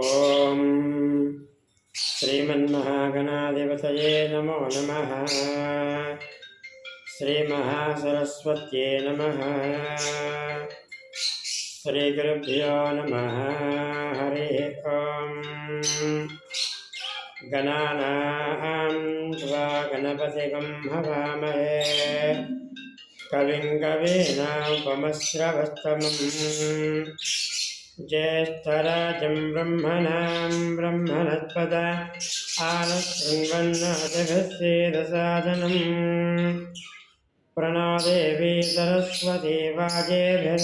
ॐ श्रीमन्महागणाधिपतये नमो नमः श्रीमहासरस्वत्यै नमः श्रीगुरुभ्यो नमः हरिः ॐ गणानां त्वा गणपतिगं हवामहे कविं कवीनामुपमश्रवस्तमम् ज्येष्ठराजं ब्रह्मणां ब्रह्मणस्पद आनशृण्वन्नतिभिस्सेदसादनम् प्रणो देवी सरस्वती वाजेभिर्वाजनीवती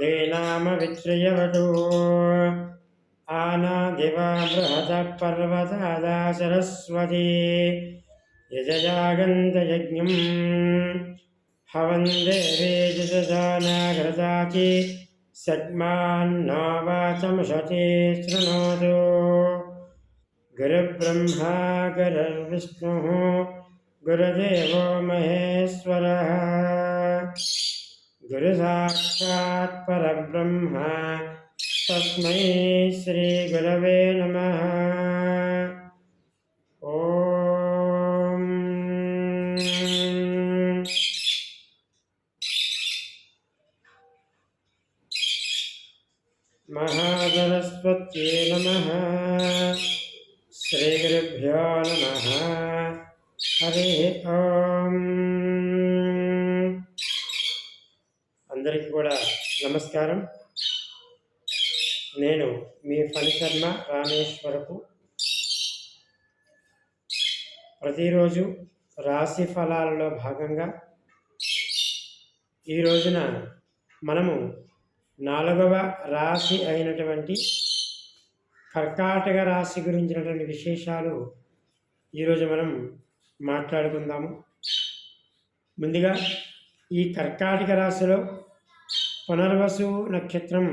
देनामवित्रियवटू आनादिवा बृहतः पर्वतादा सरस्वती यजयागन्तयज्ञम् हवन् देवे जजानाघृताचि सद्मान्नो वाचमशते शृणोतु। गुरुब्रह्मा, गुरुर्विष्णुः, गुरुदेवो महेश्वरः। गुरुसाक्षात् परब्रह्म। तस्मै श्रीगुरवे नमः। అందరికీ కూడా నమస్కారం. నేను మీ ఫణిశర్మ రామేశ్వరపు ప్రతిరోజు రాశి ఫలాలలో భాగంగా ఈ రోజున మనము నాలుగవ రాశి అయినటువంటి కర్కాటక రాశి గురించినటువంటి విశేషాలు ఈరోజు మనం మాట్లాడుకుందాము. ముందుగా ఈ కర్కాటక రాశిలో పునర్వసు నక్షత్రం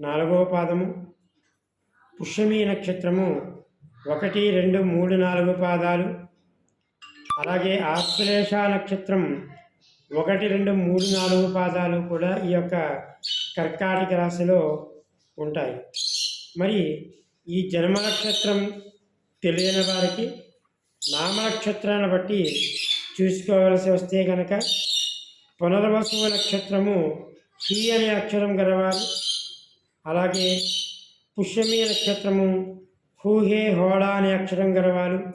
నాలుగవ పాదము పుష్యమి నక్షత్రము ఒకటి రెండు మూడు నాలుగు పాదాలు అలాగే ఆశ్లేష నక్షత్రం ఒకటి రెండు మూడు నాలుగు పాదాలు కూడా ఈ యొక్క కర్కాటక రాశిలో ఉంటాయి. మరి ఈ జన్మ నక్షత్రం తెలియని వారికి నామ నక్షత్రాన్ని బట్టి చూసుకోవలసి వస్తే కనుక పునర్వసువ నక్షత్రము హీ అనే అక్షరం గలవారు. అలాగే పుష్యమి నక్షత్రము హూహే హోడా అనే అక్షరం గలవారు.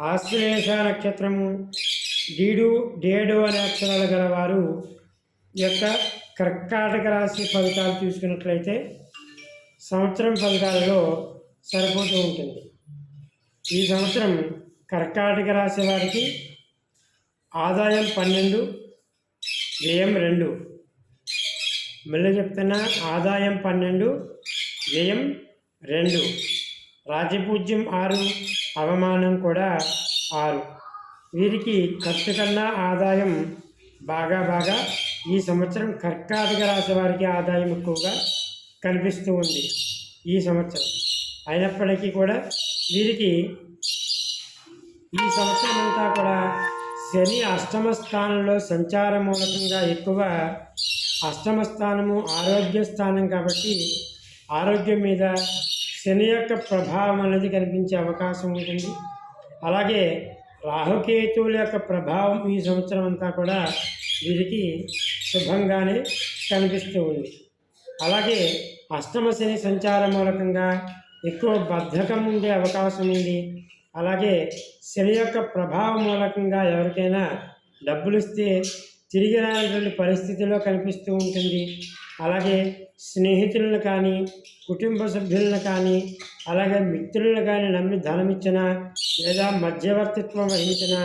ఆశ్లేష నక్షత్రము డీడు డేడు అనే అక్షరాలు గలవారు. యొక్క కర్కాటక రాశి ఫలితాలు చూసుకున్నట్లయితే సంవత్సరం ఫలితాలలో సరిపోతూ ఉంటుంది. ఈ సంవత్సరం కర్కాటక రాశి వారికి ఆదాయం పన్నెండు వ్యయం రెండు. మళ్ళీ చెప్తున్నా ఆదాయం పన్నెండు వ్యయం రెండు. రాజపూజ్యం ఆరు అవమానం కూడా ఆరు. వీరికి ఖర్చు కన్నా ఆదాయం బాగా బాగా ఈ సంవత్సరం కర్కాటక రాశి వారికి ఆదాయం ఎక్కువగా కనిపిస్తూ ఉంది ఈ సంవత్సరం. అయినప్పటికీ కూడా వీరికి ఈ సంవత్సరం అంతా కూడా శని అష్టమ స్థానంలో సంచార మూలకంగా ఎక్కువ అష్టమ స్థానము ఆరోగ్య స్థానం కాబట్టి ఆరోగ్యం మీద శని యొక్క ప్రభావం అనేది కనిపించే అవకాశం ఉంటుంది. అలాగే రాహుకేతువుల యొక్క ప్రభావం ఈ సంవత్సరం అంతా కూడా వీరికి శుభంగానే కనిపిస్తూ ఉంది. అలాగే అష్టమ శని సంచార మూలకంగా ఎక్కువ బద్ధకం ఉండే అవకాశం ఉంది. అలాగే శని యొక్క ప్రభావం మూలకంగా ఎవరికైనా డబ్బులు ఇస్తే తిరిగి రానటువంటి పరిస్థితిలో కనిపిస్తూ ఉంటుంది. అలాగే స్నేహితులను కానీ కుటుంబ సభ్యులను కానీ అలాగే మిత్రులను కానీ నమ్మి ధనమిచ్చిన లేదా మధ్యవర్తిత్వం వహించిన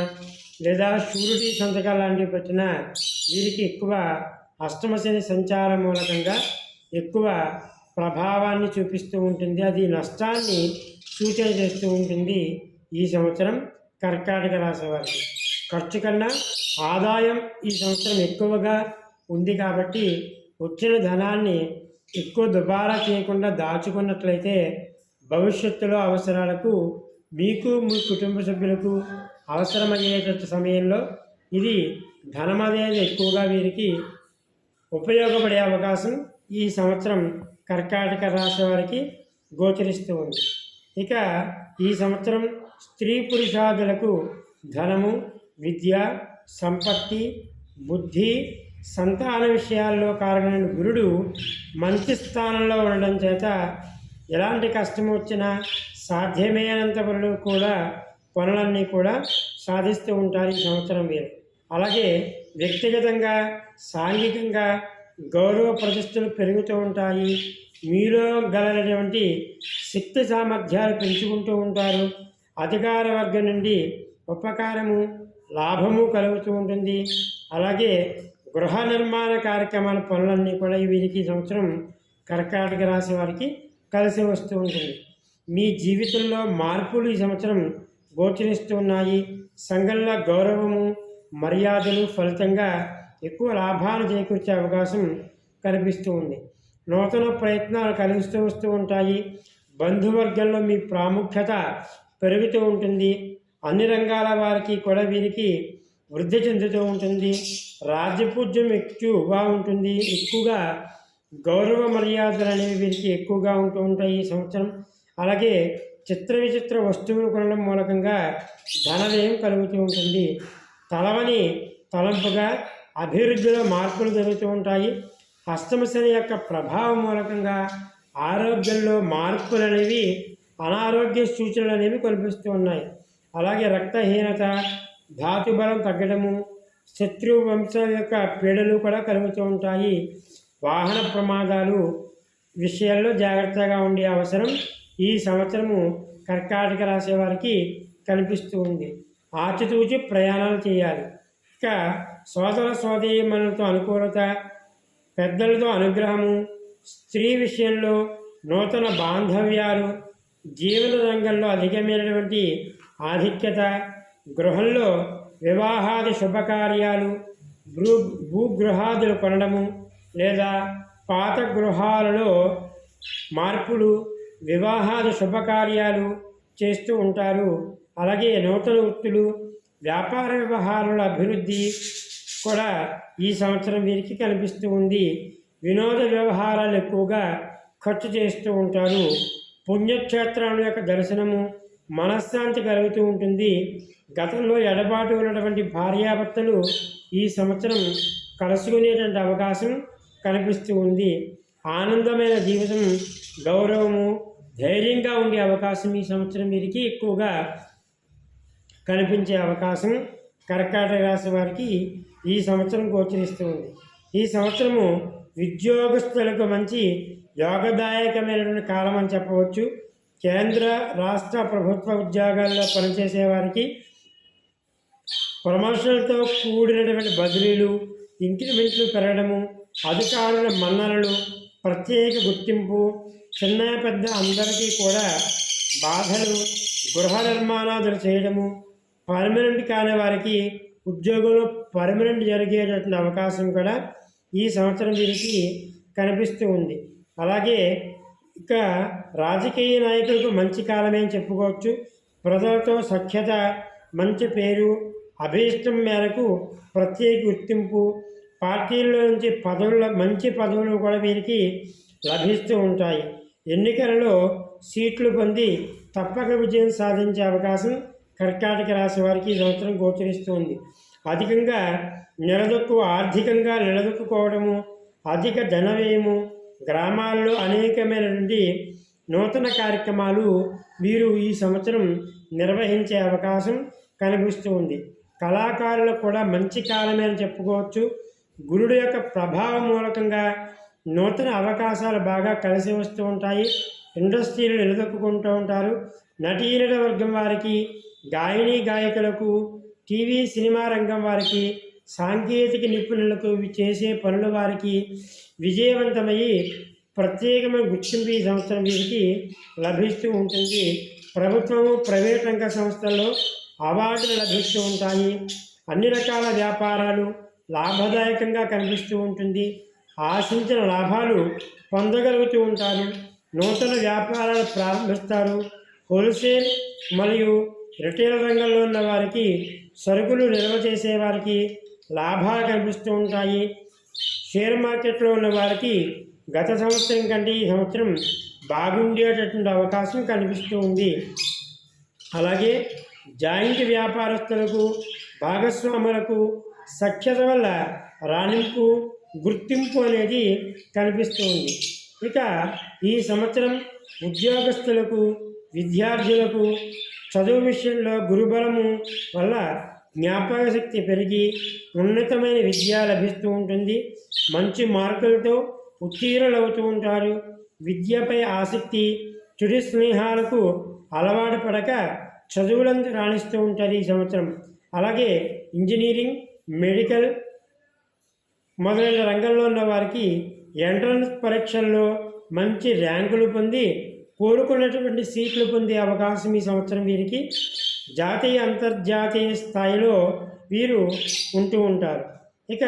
లేదా షూరిటీ సంతకాలు లాంటివి పెట్టిన వీరికి ఎక్కువ అష్టమశని సంచార సంచారం మూలకంగా ఎక్కువ ప్రభావాన్ని చూపిస్తూ ఉంటుంది. అది నష్టాన్ని సూచన చేస్తూ ఉంటుంది. ఈ సంవత్సరం కర్కాటక రాశి వారికి. ఖర్చు కన్నా ఆదాయం ఈ సంవత్సరం ఎక్కువగా ఉంది కాబట్టి వచ్చిన ధనాన్ని ఎక్కువ దుబారా చేయకుండా దాచుకున్నట్లయితే భవిష్యత్తులో అవసరాలకు మీకు మీ కుటుంబ సభ్యులకు అవసరమయ్యేటట్టు సమయంలో ఇది ధనం అనేది ఎక్కువగా వీరికి ఉపయోగపడే అవకాశం ఈ సంవత్సరం కర్కాటక రాశి వారికి గోచరిస్తూ ఉంది. ఇక ఈ సంవత్సరం స్త్రీ పురుషాదులకు ధనము విద్య సంపత్తి బుద్ధి సంతాన విషయాల్లో కారణమైన గురుడు మంచి స్థానంలో ఉండడం చేత ఎలాంటి కష్టం వచ్చినా సాధ్యమైనంత వరకు కూడా పనులన్నీ కూడా సాధిస్తూ ఉంటారు ఈ సంవత్సరం వీరు. అలాగే వ్యక్తిగతంగా సాంఘికంగా గౌరవ ప్రతిష్టలు పెరుగుతూ ఉంటాయి. మీలో గలటువంటి శక్తి సామర్థ్యాలు పెంచుకుంటూ ఉంటారు. అధికార వర్గం నుండి ఉపకారము లాభము కలుగుతూ ఉంటుంది. అలాగే గృహ నిర్మాణ కార్యక్రమాల పనులన్నీ కూడా వీరికి సంవత్సరం కర్కాటక రాశి వారికి కలిసి వస్తూ ఉంటుంది. మీ జీవితంలో మార్పులు ఈ సంవత్సరం గోచరిస్తూ ఉన్నాయి. సంఘంలో గౌరవము మర్యాదలు ఫలితంగా ఎక్కువ లాభాలు చేకూర్చే అవకాశం కనిపిస్తూ ఉంది. నూతన ప్రయత్నాలు కలిగిస్తూ వస్తూ ఉంటాయి. బంధువర్గంలో మీ ప్రాముఖ్యత పెరుగుతూ ఉంటుంది. అన్ని రంగాల వారికి కూడా వీరికి వృద్ధి చెందుతూ ఉంటుంది. రాజపూజ్యం ఎక్కువగా ఉంటుంది. ఎక్కువగా గౌరవ మర్యాదలు అనేవి వీరికి ఎక్కువగా ఉంటూ ఉంటాయి ఈ సంవత్సరం. అలాగే చిత్ర విచిత్ర వస్తువులు కొనడం మూలకంగా ధనవ్యయం కలుగుతూ ఉంటుంది. తలవని తలంపుగా అభివృద్ధిలో మార్పులు జరుగుతూ ఉంటాయి. హస్తమశని యొక్క ప్రభావం మూలకంగా ఆరోగ్యంలో మార్పులు అనేవి అనారోగ్య సూచనలు అనేవి కనిపిస్తూ ఉన్నాయి. అలాగే రక్తహీనత ధాతుబలం తగ్గడము శత్రు వంశం యొక్క పీడలు కూడా కలుగుతూ ఉంటాయి. వాహన ప్రమాదాలు విషయాల్లో జాగ్రత్తగా ఉండే అవసరం ఈ సంవత్సరము కర్కాటక రాసే వారికి కనిపిస్తూ ఉంది. ఆచితూచి ప్రయాణాలు చేయాలి. ఇక సోదర సోదరీమణులతో అనుకూలత పెద్దలతో అనుగ్రహము స్త్రీ విషయంలో నూతన బాంధవ్యాలు జీవన రంగంలో అధికమైనటువంటి ఆధిక్యత గృహంలో వివాహాది శుభకార్యాలు భూ భూగృహాదులు కొనడము లేదా పాత గృహాలలో మార్పులు వివాహాది శుభకార్యాలు చేస్తూ ఉంటారు. అలాగే నూతన వృత్తులు వ్యాపార వ్యవహారాల అభివృద్ధి కూడా ఈ సంవత్సరం వీరికి కనిపిస్తూ ఉంది. వినోద వ్యవహారాలు ఎక్కువగా ఖర్చు చేస్తూ ఉంటారు. పుణ్యక్షేత్రాల యొక్క దర్శనము మనశ్శాంతి కలుగుతూ ఉంటుంది. గతంలో ఎడబాటు ఉన్నటువంటి భార్యాభర్తలు ఈ సంవత్సరం కలుసుకునేటువంటి అవకాశం కనిపిస్తూ ఉంది. ఆనందమైన జీవితం గౌరవము ధైర్యంగా ఉండే అవకాశం ఈ సంవత్సరం వీరికి ఎక్కువగా కనిపించే అవకాశం కర్కాటక రాశి వారికి ఈ సంవత్సరం గోచరిస్తూ ఉంది. ఈ సంవత్సరము ఉద్యోగస్తులకు మంచి యోగదాయకమైనటువంటి కాలం అని చెప్పవచ్చు. కేంద్ర రాష్ట్ర ప్రభుత్వ ఉద్యోగాల్లో పనిచేసే వారికి ప్రమోషన్లతో కూడినటువంటి బదిలీలు ఇంక్రిమెంట్లు పెరగడము అధికారుల మన్ననలు ప్రత్యేక గుర్తింపు చిన్న పెద్ద అందరికీ కూడా బాధలు గృహ నిర్మాణాదులు చేయడము పర్మనెంట్ కాని వారికి ఉద్యోగంలో పర్మనెంట్ జరిగేటటువంటి అవకాశం కూడా ఈ సంవత్సరం వీరికి కనిపిస్తూ ఉంది. అలాగే ఇక రాజకీయ నాయకులకు మంచి కాలమే అని చెప్పుకోవచ్చు. ప్రజలతో సఖ్యత మంచి పేరు అభీష్టం మేరకు ప్రత్యేక గుర్తింపు పార్టీల్లో నుంచి పదవుల మంచి పదవులు కూడా వీరికి లభిస్తూ ఉంటాయి. ఎన్నికలలో సీట్లు పొంది తప్పక విజయం సాధించే అవకాశం కర్కాటక రాశి వారికి ఈ సంవత్సరం గోచరిస్తుంది. అధికంగా నిలదొక్కు ఆర్థికంగా నిలదొక్కుకోవడము అధిక ధన వ్యయము గ్రామాల్లో అనేకమైనటువంటి నూతన కార్యక్రమాలు వీరు ఈ సంవత్సరం నిర్వహించే అవకాశం కనిపిస్తూ ఉంది. కళాకారులకు కూడా మంచి కాలమే అని చెప్పుకోవచ్చు. గురుడు యొక్క ప్రభావం మూలకంగా నూతన అవకాశాలు బాగా కలిసి వస్తూ ఉంటాయి. ఇండస్ట్రీలు నిలదొక్కుంటూ ఉంటారు. నటీనట వర్గం వారికి గాయని గాయకులకు టీవీ సినిమా రంగం వారికి సాంకేతిక నిపుణులకు చేసే పనుల వారికి విజయవంతమయ్యి ప్రత్యేకమైన గుర్తింపు ఈ సంవత్సరం వీరికి లభిస్తూ ఉంటుంది. ప్రభుత్వము ప్రైవేట్ రంగ సంస్థల్లో అవార్డులు లభిస్తూ ఉంటాయి. అన్ని రకాల వ్యాపారాలు లాభదాయకంగా కనిపిస్తూ ఉంటుంది. ఆశించిన లాభాలు పొందగలుగుతూ ఉంటారు. నూతన వ్యాపారాలు ప్రారంభిస్తారు. హోల్సేల్ మరియు రిటైల్ రంగంలో ఉన్న వారికి సరుకులు నిల్వ చేసే వారికి లాభాలు కనిపిస్తూ ఉంటాయి. షేర్ మార్కెట్లో ఉన్న వారికి గత సంవత్సరం కంటే ఈ సంవత్సరం బాగుండేటటువంటి అవకాశం కనిపిస్తూ ఉంది. అలాగే జాయింట్ వ్యాపారస్తులకు భాగస్వాములకు సఖ్యత వల్ల రాణింపు గుర్తింపు అనేది కనిపిస్తుంది ఇక ఈ సంవత్సరం ఉద్యోగస్తులకు విద్యార్థులకు చదువు విషయంలో గురుబలము వల్ల జ్ఞాపక శక్తి పెరిగి ఉన్నతమైన విద్య లభిస్తూ ఉంటుంది. మంచి మార్కులతో ఉత్తీర్ణులవుతూ ఉంటారు. విద్యపై ఆసక్తి చుడి స్నేహాలకు అలవాటు పడక చదువులందు రాణిస్తూ ఉంటారు ఈ సంవత్సరం. అలాగే ఇంజనీరింగ్ మెడికల్ మొదలైన రంగంలో ఉన్న వారికి ఎంట్రన్స్ పరీక్షల్లో మంచి ర్యాంకులు పొంది కోరుకున్నటువంటి సీట్లు పొందే అవకాశం ఈ సంవత్సరం వీరికి. జాతీయ అంతర్జాతీయ స్థాయిలో వీరు ఉంటూ ఉంటారు. ఇక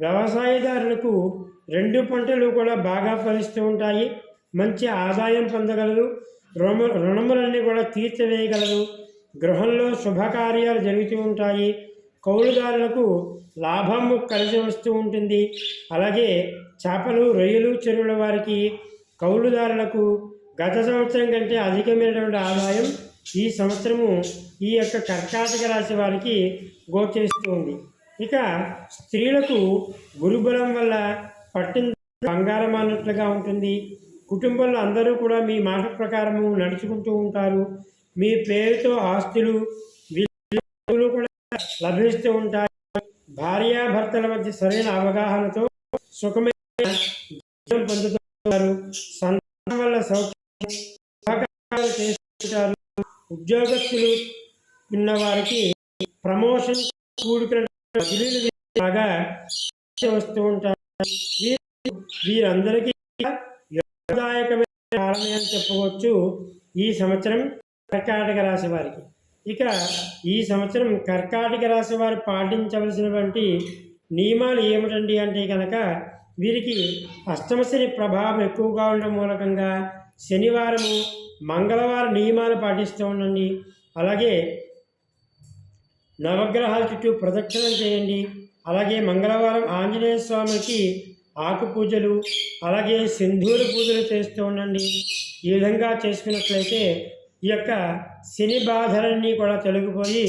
వ్యవసాయదారులకు రెండు పంటలు కూడా బాగా ఫలిస్తూ ఉంటాయి. మంచి ఆదాయం పొందగలరు. రుణ రుణములన్నీ కూడా తీర్చివేయగలరు. గృహంలో శుభకార్యాలు జరుగుతూ ఉంటాయి. కౌలుదారులకు లాభము కలిసి వస్తూ ఉంటుంది. అలాగే చేపలు రొయ్యలు చెరువుల వారికి కౌలుదారులకు గత సంవత్సరం కంటే అధికమైనటువంటి ఆదాయం ఈ సంవత్సరము ఈ యొక్క కర్కాటక రాశి వారికి గోచరిస్తుంది. ఇక స్త్రీలకు గురుబలం వల్ల పట్టిన బంగారం అన్నట్లుగా ఉంటుంది. కుటుంబంలో అందరూ కూడా మీ మాట ప్రకారము నడుచుకుంటూ ఉంటారు. మీ పేరుతో ఆస్తులు విలువలు కూడా లభిస్తూ ఉంటాయి. భార్యాభర్తల మధ్య సరైన అవగాహనతో సుఖమైన జీవనం పొందుతుంటారు చేస్తారు ఉద్యోగస్తులు ఉన్న వారికి ప్రమోషన్ కూడుకున్న బాగా వస్తూ ఉంటారు. వీరందరికీ యోగదాయకమైన కాలమే అని చెప్పవచ్చు ఈ సంవత్సరం కర్కాటక రాశి వారికి. ఇక ఈ సంవత్సరం కర్కాటక రాశి వారు పాటించవలసినటువంటి నియమాలు ఏమిటండి అంటే కనుక వీరికి అష్టమశని ప్రభావం ఎక్కువగా ఉండడం మూలకంగా శనివారము మంగళవారం నియమాలు పాటిస్తూ ఉండండి. అలాగే నవగ్రహాల చుట్టూ ప్రదక్షిణం చేయండి. అలాగే మంగళవారం ఆంజనేయ స్వామికి ఆకు పూజలు అలాగే సింధూర పూజలు చేస్తూ ఉండండి. ఈ విధంగా చేసుకున్నట్లయితే ఈ యొక్క శని బాధలన్నీ కూడా తొలగిపోయి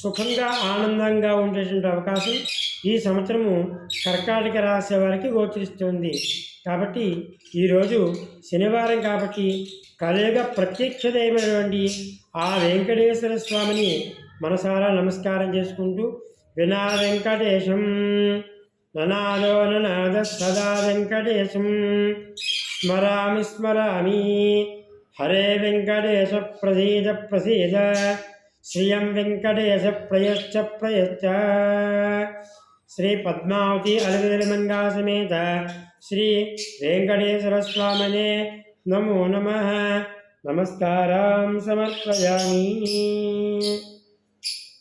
సుఖంగా ఆనందంగా ఉండేటువంటి అవకాశం ఈ సంవత్సరము కర్కాటక రాశి వారికి గోచరిస్తుంది కాబట్టి ఈరోజు శనివారం కాబట్టి కలియుగ ప్రత్యక్ష దైవమైనటువంటి ఆ వెంకటేశ్వర స్వామిని మనసారా నమస్కారం చేసుకుంటూ వినా వెంకటేశం. ననాదో ననాద సదా వెంకటేశం. స్మరామి స్మరామి. హరే వెంకటేశ ప్రసీద ప్రసీద. శ్రియం వెంకటేశ ప్రయశ్చ ప్రయశ్చ. శ్రీ పద్మావతి అలవిదలిమంగా సమేత. శ్రీ వెంకటేశ్వర స్వామినే నమో నమ నమస్కారం సమర్పయామి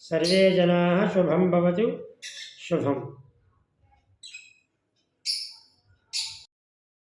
సర్వే జనా శుభం భవతు శుభం